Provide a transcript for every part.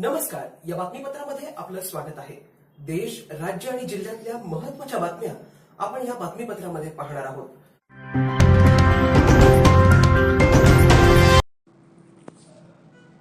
नमस्कार या बातमीपत्रामध्ये आपलं स्वागत आहे. देश राज्य आणि जिल्ह्यातल्या महत्त्वाच्या बातम्या आपण या बातमीपत्रामध्ये पाहणार आहोत.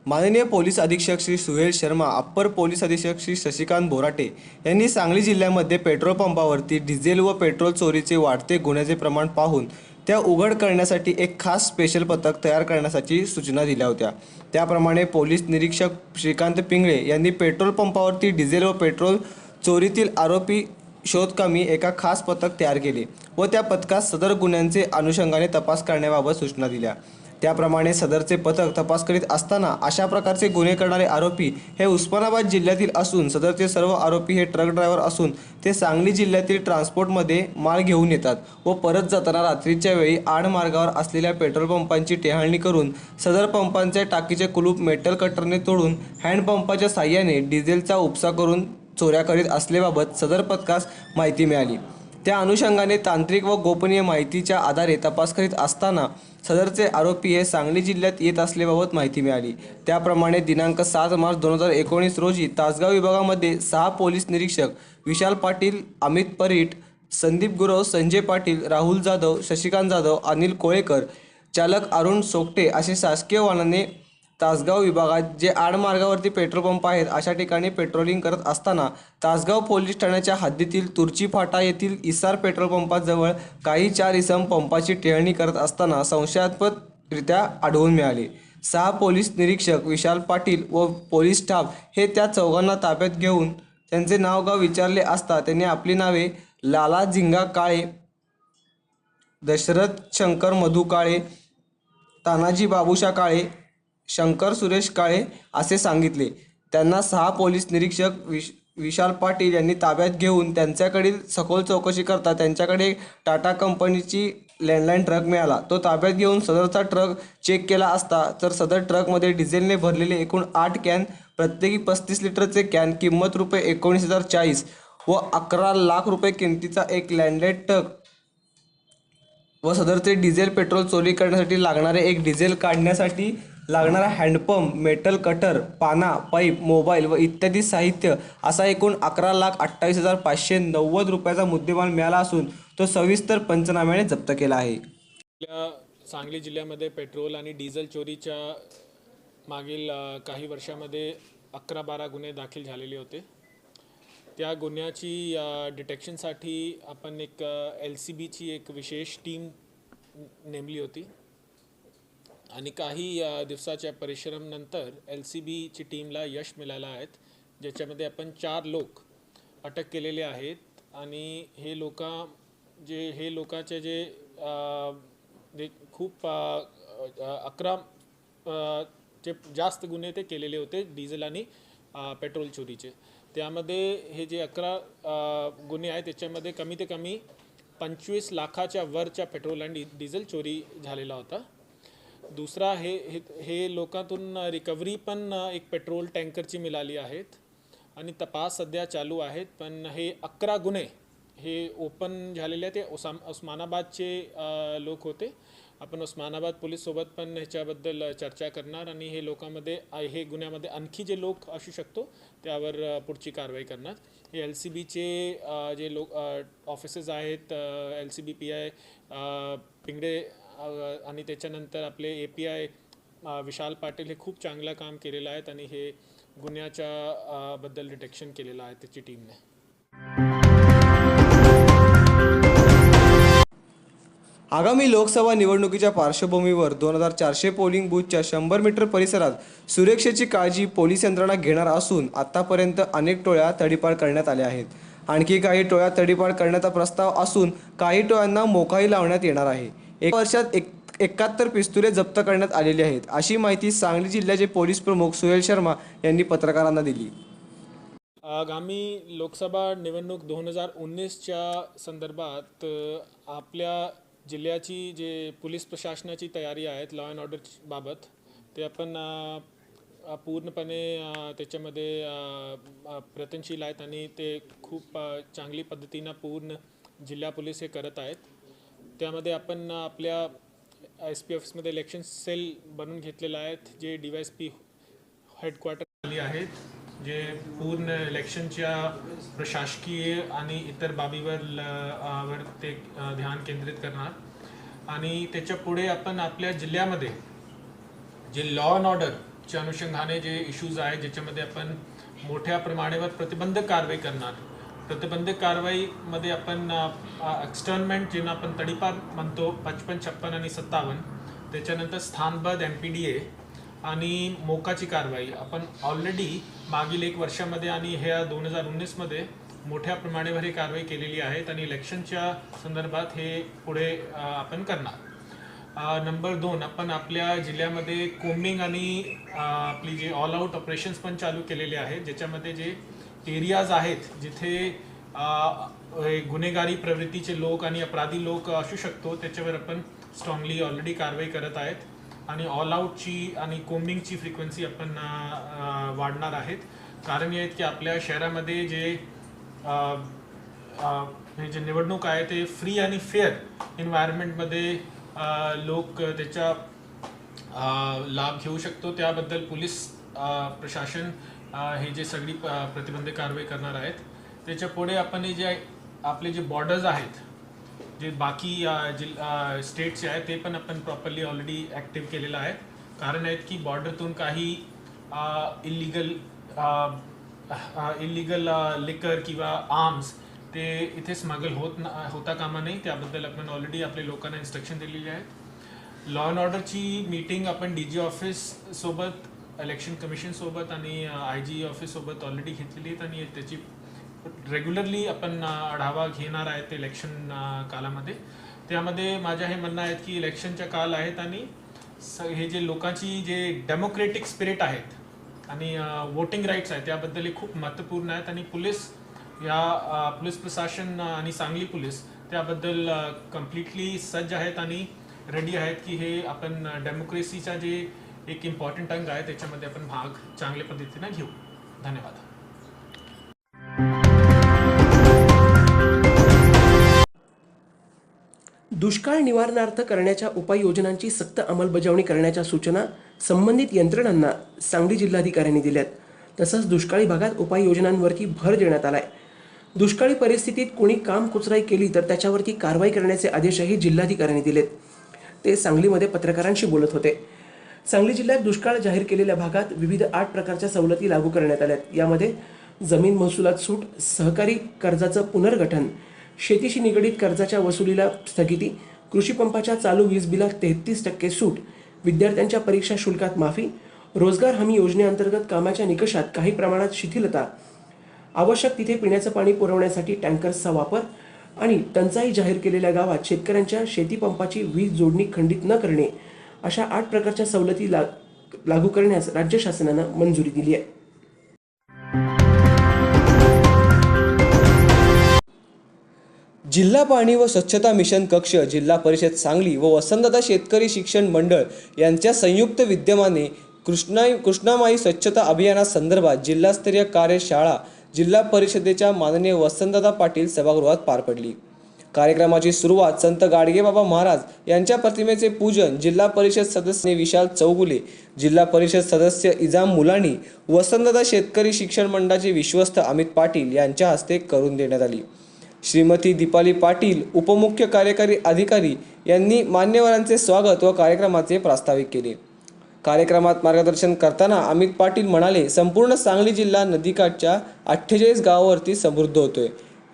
माननीय पोलीस अधीक्षक श्री सुहेल शर्मा अप्पर पोलीस अधीक्षक श्री शशिकांत बोराटे यांनी सांगली जिल्ह्यामध्ये पेट्रोल पंपावरती डिझेल व पेट्रोल चोरीचे वाढते गुन्ह्याचे प्रमाण पाहून त्या उघड करण्यासाठी एक खास स्पेशल पथक तयार करण्यासाठी सूचना दिल्या होत्या. त्याप्रमाणे पोलीस निरीक्षक श्रीकांत पिंगळे यांनी पेट्रोल पंपावरती डिझेल व पेट्रोल चोरीतील आरोपी शोधकामी एका खास पथक तयार केले व त्या पथकास सदर गुन्ह्यांचे अनुषंगाने तपास करण्याबाबत सूचना दिल्या. त्याप्रमाणे सदरचे पथक तपास करीत असताना अशा प्रकारचे गुन्हे करणारे आरोपी हे उस्मानाबाद जिल्ह्यातील असून सदरचे सर्व आरोपी हे ट्रक ड्रायव्हर असून ते सांगली जिल्ह्यातील ट्रान्सपोर्टमध्ये माल घेऊन येतात व परत जाताना रात्रीच्या वेळी आड मार्गावर असलेल्या पेट्रोल पंपांची टेहाळणी करून सदर पंपांचे टाकीचे कुलूप मेटल कटरने तोडून हँडपंपाच्या साह्याने डिझेलचा उपसा करून चोऱ्या करीत असल्याबाबत सदर पथकास माहिती मिळाली. त्या अनुषंगाने तांत्रिक व गोपनीय माहितीच्या आधारे तपास करीत असताना सदरचे आरोपी हे सांगली जिल्ह्यात येत असल्याबाबत माहिती मिळाली. त्याप्रमाणे दिनांक सात मार्च दोन हजार एकोणीस रोजी तासगाव विभागामध्ये सहा पोलीस निरीक्षक विशाल पाटील अमित परीट संदीप गुरव संजय पाटील राहुल जाधव शशिकांत जाधव अनिल कोळेकर चालक अरुण सोकटे असे शासकीय वाहनाने तासगाव विभागात जे आडमार्गावरती पेट्रोल पंप आहेत अशा ठिकाणी पेट्रोलिंग करत असताना तासगाव पोलीस ठाण्याच्या हद्दीतील तुर्ची फाटा येथील इसार पेट्रोल पंपाजवळ काही चार इसम पंपाची टेहळणी करत असताना संशयास्पदरित्या आढळून मिळाले. सहा पोलीस निरीक्षक विशाल पाटील व पोलीस स्टाफ हे त्या चौघांना ताब्यात घेऊन त्यांचे नावगाव विचारले असता त्यांनी आपली नावे लाला झिंगा काळे दशरथ शंकर मधू काळे तानाजी बाबुशा काळे शंकर सुरेश काळे असे सांगितले. त्यांना सहा पोलीस निरीक्षक विश विशाल पाटील यांनी ताब्यात घेऊन त्यांच्याकडील सखोल चौकशी करता त्यांच्याकडे टाटा कंपनीची लँडलाईन ट्रक मिळाला. तो ताब्यात घेऊन सदरचा ट्रक चेक केला असता तर सदर ट्रकमध्ये डिझेलने भरलेले एकूण आठ कॅन प्रत्येकी पस्तीस लिटरचे कॅन किंमत रुपये एकोणीस हजार चाळीस व अकरा लाख रुपये किमतीचा एक लँडलाईन ट्रक व सदरचे डिझेल पेट्रोल चोरी करण्यासाठी लागणारे एक डिझेल काढण्यासाठी लागणारा हँडपंप मेटल कटर पाना पाईप मोबाईल व इत्यादी साहित्य असा एकूण अकरा लाख अठ्ठावीस हजार पाचशे नव्वद रुपयाचा मुद्देमाल मिळाला असून तो सविस्तर पंचनाम्याने जप्त केला आहे. आपल्या सांगली जिल्ह्यामध्ये पेट्रोल आणि डिझेल चोरीच्या मागील काही वर्षामध्ये अकरा बारा गुन्हे दाखल झालेले होते. त्या गुन्ह्याची डिटेक्शनसाठी आपण एक एल सी बीची एक विशेष टीम नेमली होती. आणि काही दिवसाच्या परिश्रमनंतर एल सी बीची टीमला यश मिळालं आहेत ज्याच्यामध्ये आपण चार लोक अटक केलेले आहेत. आणि हे लोक जे हे लोकांचे जे जे खूप अकरा जे जास्त गुन्हे ते केलेले होते डिझेल आणि पेट्रोल चोरीचे. त्यामध्ये हे जे अकरा गुन्हे आहेत त्याच्यामध्ये कमी ते कमी पंचवीस लाखाच्या वरच्या पेट्रोल आणि डिझेल चोरी झालेला होता. दुसरा हे हे हे लोकांतून रिकव्हरी पण एक पेट्रोल टँकरची मिळाली आहेत. आणि तपास सध्या चालू आहेत. पण हे अकरा गुन्हे हे ओपन झालेले आहेत. ते ओसाम उस्मानाबादचे लोक होते. आपण उस्मानाबाद पोलीससोबत पण ह्याच्याबद्दल चर्चा करणार. आणि हे लोकांमध्ये हे गुन्ह्यामध्ये आणखी जे लोक असू शकतो त्यावर पुढची कारवाई करणार. हे एल सी बीचे जे लोक ऑफिसेस आहेत L C B P I Pingade आणि त्याच्यानंतर आपले A P I Vishal Patil हे खूप चांगलं काम केलेलं आहेत आणि हे गुन्ह्याच्या बद्दल डिटेक्शन केलेलं आहे त्याची टीमने आगामी लोकसभा निवडणुकीच्या पार्श्वभूमीवर दोन हजार चारशे पोलिंग बूथच्या शंभर मीटर परिसरात सुरक्षेची काळजी पोलीस यंत्रणा घेणार असून आतापर्यंत अनेक टोळ्या तडीपार करण्यात आल्या आहेत. आणखी काही टोळ्या तडीपार करण्याचा प्रस्ताव असून काही टोळ्यांना मोकाही लावण्यात येणार आहे. एक वर्षात एक एकाहत्तर पिस्तुले जप्त करण्यात आलेली आहेत. अशी माहिती सांगली जिल्ह्याचे पोलीस प्रमुख सुहेल शर्मा यांनी पत्रकारांना दिली. आगामी लोकसभा निवडणूक दोन हजार उन्नीसच्या संदर्भात आपल्या जिल्ह्याची जे पोलीस प्रशासनाची तयारी आहेत लॉ अँड ऑर्डर बाबत ते आपण पूर्णपणे त्याच्यामध्ये प्रयत्नशील आहेत आणि ते खूप चांगली पद्धतीनं पूर्ण जिल्हा पोलीस हे करत आहेत. त्यामध्ये आपण आपल्या एस पी ऑफिसमध्ये इलेक्शन सेल बनवून घेतलेलं आहेत जे D Y S P headquarter आली आहेत जे पूर्ण इलेक्शनच्या प्रशासकीय आणि इतर बाबीवर ल- वर ते ध्यान केंद्रित करणार. आणि त्याच्या पुढे आपण आपल्या जिल्ह्यामध्ये जे लॉ अँड ऑर्डरच्या अनुषंगाने जे इश्यूज आहेत ज्याच्यामध्ये आपण मोठ्या प्रमाणावर प्रतिबंधक कारवाई करणार. प्रतिबंधक कारवाईमध्ये आपण एक्सटर्नमेंट ज्यांना आपण तडीपार म्हणतो पचपन छप्पन आणि सत्तावन्न त्याच्यानंतर स्थानबद्ध एम पी डी ए आणि मोकाची कारवाई. आपण ऑलरेडी मागील एक वर्षामध्ये आणि ह्या दोन हजार उन्नीसमध्ये मोठ्या प्रमाणावर ही कारवाई केलेली आहेत आणि इलेक्शनच्या संदर्भात हे पुढे आपण करणार. नंबर दोन आपण आपल्या जिल्ह्यामध्ये कोम्बिंग आणि आपली जे ऑल आऊट ऑपरेशन्स पण चालू केलेले आहेत ज्याच्यामध्ये जे एरियाज आहेत जिथे हे गुन्हेगारी प्रवृत्तीचे लोक आणि अपराधी लोक असू शकतो त्याच्यावर आपण स्ट्रॉंगली ऑलरेडी कारवाई करत आहेत. आणि ऑल आऊटची आणि कोम्बिंगची फ्रिक्वेन्सी आपण वाढणार आहेत. कारण हे आहेत की आपल्या शहरामध्ये जे हे जे निवडणूक आहे ते फ्री आणि फेअर एन्व्हायरमेंटमध्ये लोक त्याचा लाभ घेऊ शकतो. त्याबद्दल पोलीस प्रशासन हे जे सगळी प- प्रतिबंधक कारवाई करणार आहेत त्याच्या पुढे आपण हे जे आपले जे बॉर्डर्स आहेत जे बाकी जिल स्टेटचे आहेत ते पण आपण प्रॉपरली ऑलरेडी ॲक्टिव्ह केलेलं आहे. कारण आहेत की बॉर्डरतून काही इलिगल इलिगल लिकर किंवा आर्म्स ते इथे स्मगल होत ना होता कामा नाही त्याबद्दल आपण ऑलरेडी आपल्या लोकांना इन्स्ट्रक्शन दिलेली आहेत लॉ अँड ऑर्डरची मीटिंग आपण डी जी ऑफिस सोबत इलेक्शन कमिशन सोबत आणि आय जी ऑफिस सोबत ऑलरेडी घेतलेली आहेत आणि त्याची रेग्युलरली आपण आढावा घेणार आहेत इलेक्शन कालामध्ये. त्यामध्ये माझ्या हे म्हणणं आहेत की इलेक्शनच्या काल आहेत आणि स हे जे लोकांची जे डेमोक्रेटिक स्पिरिट आहेत आणि वोटिंग राईट्स आहेत त्याबद्दल हे खूप महत्त्वपूर्ण आहेत आणि पोलीस या पोलीस प्रशासन आणि सांगली पोलीस त्याबद्दल कम्प्लिटली सज्ज आहेत आणि रेडी आहेत की हे आपण डेमोक्रेसीचा जे एक इम्पॉर्टंट अंग आहे त्याच्यामध्ये आपण भाग चांगल्या पद्धतीने घेऊ. धन्यवाद. दुष्काळ निवारणार्थ करण्याच्या उपाययोजनांची सक्त अंमलबजावणी करण्याच्या सूचना संबंधित यंत्रणांना सांगली जिल्हाधिकाऱ्यांनी दिल्यात. तसंच दुष्काळी भागात उपाययोजनांवरती भर देण्यात आलाय. दुष्काळी परिस्थितीत कोणी काम कुचराई केली तर त्याच्यावरती कारवाई करण्याचे आदेशही जिल्हाधिकाऱ्यांनी दिलेत. ते सांगलीमध्ये पत्रकारांशी बोलत होते. सांगली जिल्ह्यात दुष्काळ जाहीर केलेल्या भागात विविध आठ प्रकारच्या सवलती लागू करण्यात आल्यात. यामध्ये जमीन महसुलात सूट सहकारी कर्जाचं पुनर्गठन शेतीशी निगडीत कर्जाच्या वसुलीला स्थगिती कृषी पंपाच्या चालू वीज बिलात तेहतीस टक्के सूट विद्यार्थ्यांच्या परीक्षा शुल्कात माफी रोजगार हमी योजनेअंतर्गत कामाच्या निकषात काही प्रमाणात शिथिलता आवश्यक तिथे पिण्याचं पाणी पुरवण्यासाठी टँकर्सचा वापर आणि टंचाई जाहीर केलेल्या गावात शेतकऱ्यांच्या शेतीपंपाची वीज जोडणी खंडित न करणे अशा आठ प्रकारच्या सवलती ला लागू करण्यास राज्य शासनानं मंजुरी दिली आहे. जिल्हा पाणी व स्वच्छता मिशन कक्ष जिल्हा परिषद सांगली व वसंतदादा शेतकरी शिक्षण मंडळ यांच्या संयुक्त विद्यमाने कृष्णा कृष्णामाई स्वच्छता अभियानासंदर्भात जिल्हास्तरीय कार्यशाळा जिल्हा परिषदेच्या माननीय वसंतदादा पाटील सभागृहात पार पडली. कार्यक्रमाची सुरुवात संत गाडगेबाबा महाराज यांच्या प्रतिमेचे पूजन जिल्हा परिषद सदस्य विशाल चौगुले जिल्हा परिषद सदस्य इजाम मुलानी वसंतदा शेतकरी शिक्षण मंडळाचे विश्वस्त अमित पाटील यांच्या हस्ते करून देण्यात आली. श्रीमती दीपाली पाटील उपमुख्य कार्यकारी अधिकारी यांनी मान्यवरांचे स्वागत व कार्यक्रमाचे प्रास्ताविक केले. कार्यक्रमात मार्गदर्शन करताना अमित पाटील म्हणाले संपूर्ण सांगली जिल्हा नदीकाठच्या अठ्ठेचाळीस गावावरती समृद्ध होतोय.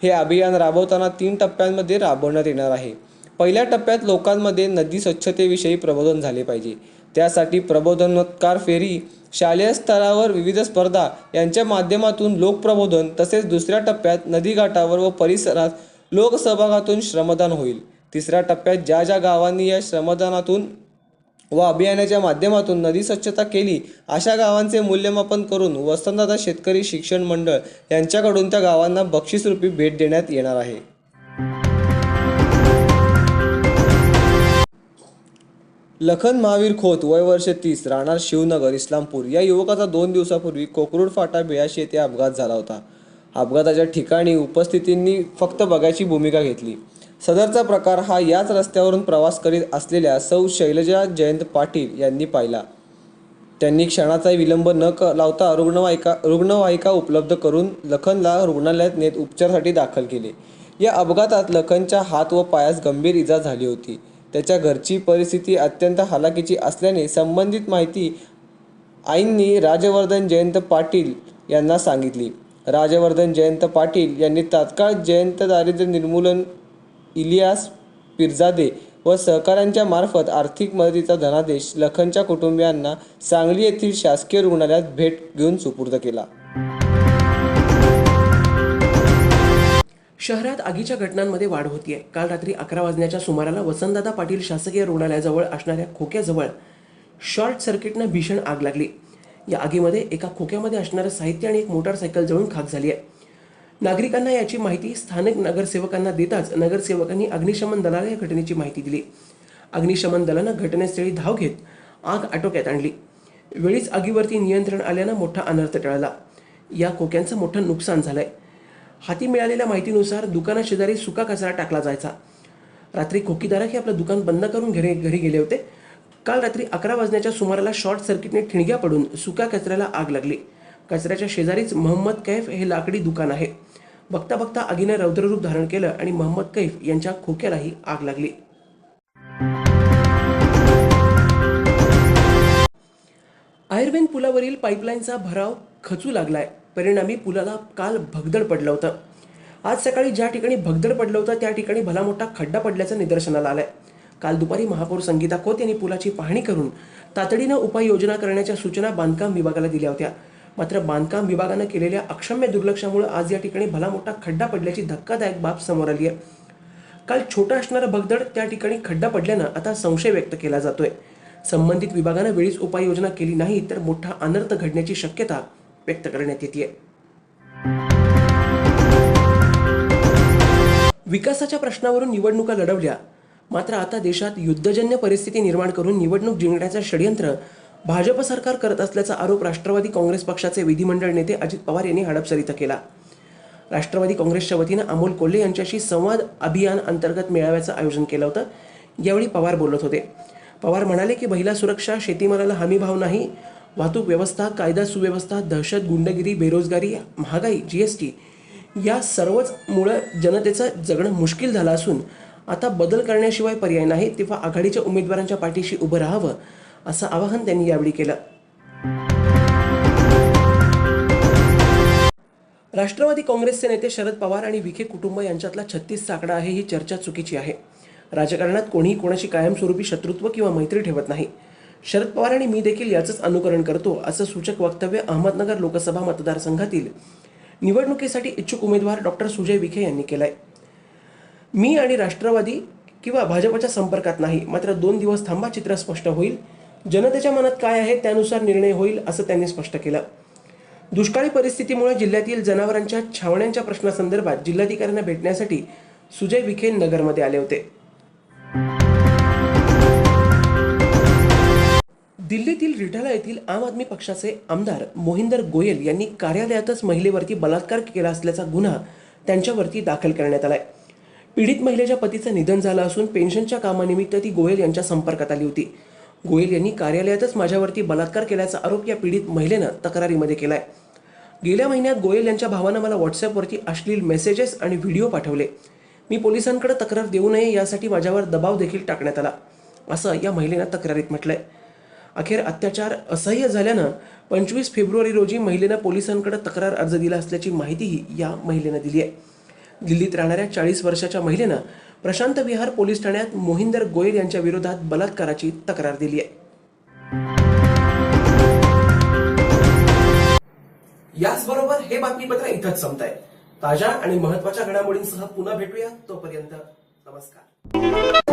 हे अभियान राबवताना तीन टप्प्यांमध्ये राबवण्यात येणार आहे. पहिल्या टप्प्यात लोकांमध्ये नदी स्वच्छतेविषयी प्रबोधन झाले पाहिजे. त्यासाठी प्रबोधनोत्कार फेरी शालेय स्तरावर विविध स्पर्धा यांच्या माध्यमातून लोकप्रबोधन तसेच दुसऱ्या टप्प्यात नदीघाटावर व परिसरात लोकसहभागातून श्रमदान होईल. तिसऱ्या टप्प्यात ज्या ज्या गावांनी या श्रमदानातून व अभियानाच्या माध्यमातून नदी स्वच्छता केली. अशा गावांचे मूल्यमापन करून वसंतदादा शेतकरी शिक्षण मंडळ यांच्याकडून त्या गावांना बक्षीसरूपी भेट देण्यात येणार आहे. लखन महावीर खोत वय वर्ष तीस राहणार शिवनगर इस्लामपूर. या युवकाचा दोन दिवसापूर्वी कोकरूड फाटा बिळाशी येथे अपघात झाला होता. अपघाताच्या ठिकाणी उपस्थितींनी फक्त बघायची भूमिका घेतली. सदरचा प्रकार हा याच रस्त्यावरून प्रवास करीत असलेल्या सौ शैलजा जयंत पाटील यांनी पाहिला. त्यांनी क्षणाचाही विलंब न क लावता रुग्णवाहिका रुग्णवाहिका उपलब्ध करून लखनला रुग्णालयात नेत उपचारासाठी दाखल केले. या अपघातात लखनच्या हात व पायास गंभीर इजा झाली होती. त्याच्या घरची परिस्थिती अत्यंत हालाकीची असल्याने संबंधित माहिती आईंनी राजवर्धन जयंत पाटील यांना सांगितली. राजवर्धन जयंत पाटील यांनी तात्काळ जयंत दारिद्र्य निर्मूलन इलियास पिरजादे व सहकाऱ्यांच्या मार्फत आर्थिक मदतीचा धनादेश लखनच्या कुटुंबियांना सांगली येथील शासकीय रुग्णालयात भेट घेऊन सुपूर्द केला. शहरात आगीच्या घटनांमध्ये वाढ होतीये. काल रात्री अकरा वाजण्याच्या सुमाराला वसंतदादा पाटील शासकीय रुग्णालयाजवळ असणाऱ्या खोक्याजवळ शॉर्ट सर्किटनं भीषण आग लागली. या आगीमध्ये एका खोक्यामध्ये असणारं साहित्य आणि एक मोटारसायकल जळून खाक झाली आहे नागरिकांना याची माहिती स्थानिक नगरसेवकांना देताच नगरसेवकांनी अग्निशमन दलाला या घटनेची माहिती दिली. अग्निशमन दलानं घटनास्थळी धाव घेत आग आटोक्यात आणली. वेळीच आगीवरती नियंत्रण आल्यानं मोठा अनर्थ टळला. या खोक्यांचं मोठं नुकसान झालंय. हाती मिळालेल्या माहितीनुसार दुकानाशेजारी सुका कचरा टाकला जायचा. रात्री खोकीदारक हे आपलं दुकान बंद करून घरी घरी गेले होते. काल रात्री अकरा वाजण्याच्या सुमाराला शॉर्ट सर्किटने ठिणग्या पडून सुका कचऱ्याला आग लागली. कचऱ्याच्या शेजारीच मोहम्मद कैफ हे लाकडी दुकान आहे. बघता बघता आगीने रौद्ररूप धारण केलं आणि मोहम्मद कैफ यांच्या खोक्यालाही आग लागली. आयर्वेन पुलावरील पाईपलाईनचा भराव खचू लागलाय. परिणामी पुलाला काल भगदड पडलं होतं. आज सकाळी ज्या ठिकाणी भगदड पडलं होतं त्या ठिकाणी भला मोठा खड्डा पडल्याचं निदर्शनाला आलंय. काल दुपारी महापौर संगीता खोत यांनी पुलाची पाहणी करून तातडीनं उपाययोजना करण्याच्या सूचना बांधकाम विभागाला दिल्या होत्या. मात्र बांधकाम विभागानं केलेल्या अक्षम्य दुर्लक्षामुळे आज या ठिकाणी भला मोठा खड्डा पडल्याची धक्कादायक बाब समोर आली आहे. काल छोटा असणारा भगदड त्या ठिकाणी खड्डा पडल्यानं आता संशय व्यक्त केला जातोय. संबंधित विभागानं वेळीच उपाययोजना केली नाही तर मोठा अनर्थ घडण्याची शक्यता व्यक्त करण्यात येते विकासाच्या प्रश्नावरून निवडणुका लढवल्या. मात्र आता देशात युद्धजन्य परिस्थिती निर्माण करून निवडणूक जिंकण्याचं षडयंत्र भाजप सरकार करत असल्याचा आरोप राष्ट्रवादी काँग्रेस पक्षाचे विधिमंडळ नेते अजित पवार यांनी हडपसर इथं केला. राष्ट्रवादी काँग्रेसच्या वतीनं अमोल कोल्हे यांच्याशी संवाद अभियान अंतर्गत मेळाव्याचं आयोजन केलं होतं. यावेळी पवार बोलत होते. पवार म्हणाले की महिला सुरक्षा शेतीमालाला हमीभाव नाही. वाहतूक व्यवस्था कायदा सुव्यवस्था दहशत गुंडगिरी बेरोजगारी महागाई जी एस टी या सर्वच मुळं जनतेचं जगणं मुश्किल झालं असून आता बदल करण्याशिवाय पर्याय नाही. तेव्हा आघाडीच्या उमेदवारांच्या पाठीशी उभं राहावं असं आवाहन त्यांनी यावेळी केलं. राष्ट्रवादी काँग्रेसचे नेते शरद पवार आणि विखे कुटुंब यांच्यातला छत्तीस साकडा आहे ही चर्चा चुकीची आहे. राजकारणात कोणीही कोणाशी कायमस्वरूपी शत्रुत्व किंवा मैत्री ठेवत नाही. शरद पवार आणि मी देखील याचंच अनुकरण करतो असं सूचक वक्तव्य अहमदनगर लोकसभा मतदारसंघातील निवडणुकीसाठी इच्छुक उमेदवार डॉक्टर सुजय विखे यांनी केलंय. मी आणि राष्ट्रवादी किंवा भाजपच्या संपर्कात नाही मात्र दोन दिवस थांबा चित्र स्पष्ट होईल. जनतेच्या मनात काय आहे त्यानुसार निर्णय होईल असं त्यांनी स्पष्ट केलं. दुष्काळी परिस्थितीमुळे जिल्ह्यातील जनावरांच्या छावण्यांच्या प्रश्नासंदर्भात जिल्हाधिकाऱ्यांना भेटण्यासाठी सुजय विखे नगरमध्ये आले होते. दिल्लीतील रिठाला येथील आम आदमी पक्षाचे आमदार मोहिंदर गोयल यांनी कार्यालयातच महिलेवरती बलात्कार केला असल्याचा गुन्हा त्यांच्यावरती दाखल करण्यात आलाय. पीडित महिलेच्या पतीचं निधन झालं असून पेन्शनच्या कामानिमित्त ती गोयल यांच्या संपर्कात आली होती. गोयल यांनी कार्यालयातच माझ्यावरती बलात्कार केल्याचा आरोप या पीडित महिलेनं तक्रारीमध्ये केलाय. गेल्या महिन्यात गोयल यांच्या भावानं मला व्हॉट्सअपवरती अश्लील मेसेजेस आणि व्हिडिओ पाठवले. मी पोलिसांकडे तक्रार देऊ नये यासाठी माझ्यावर दबाव देखील टाकण्यात आला असं या महिलेनं तक्रारीत म्हटलंय. अखेर अत्याचार असह्य झाल्यानं पंचवीस फेब्रुवारी रोजी महिलेनं पोलिसांकडे तक्रार अर्ज दिला असल्याची माहितीही या महिलेनं दिली आहे दिल्लीत राहणाऱ्या चाळीस वर्षाच्या महिलेनं प्रशांत विहार पोलीस ठाण्यात मोहिंदर गोयल यांच्या विरोधात बलात्काराची तक्रार दिली आहे. याचबरोबर हे बातमीपत्र इथंच संपत आहे ताज्या आणि महत्त्वाच्या घडामोडींसह पुन्हा भेटूया तोपर्यंत नमस्कार.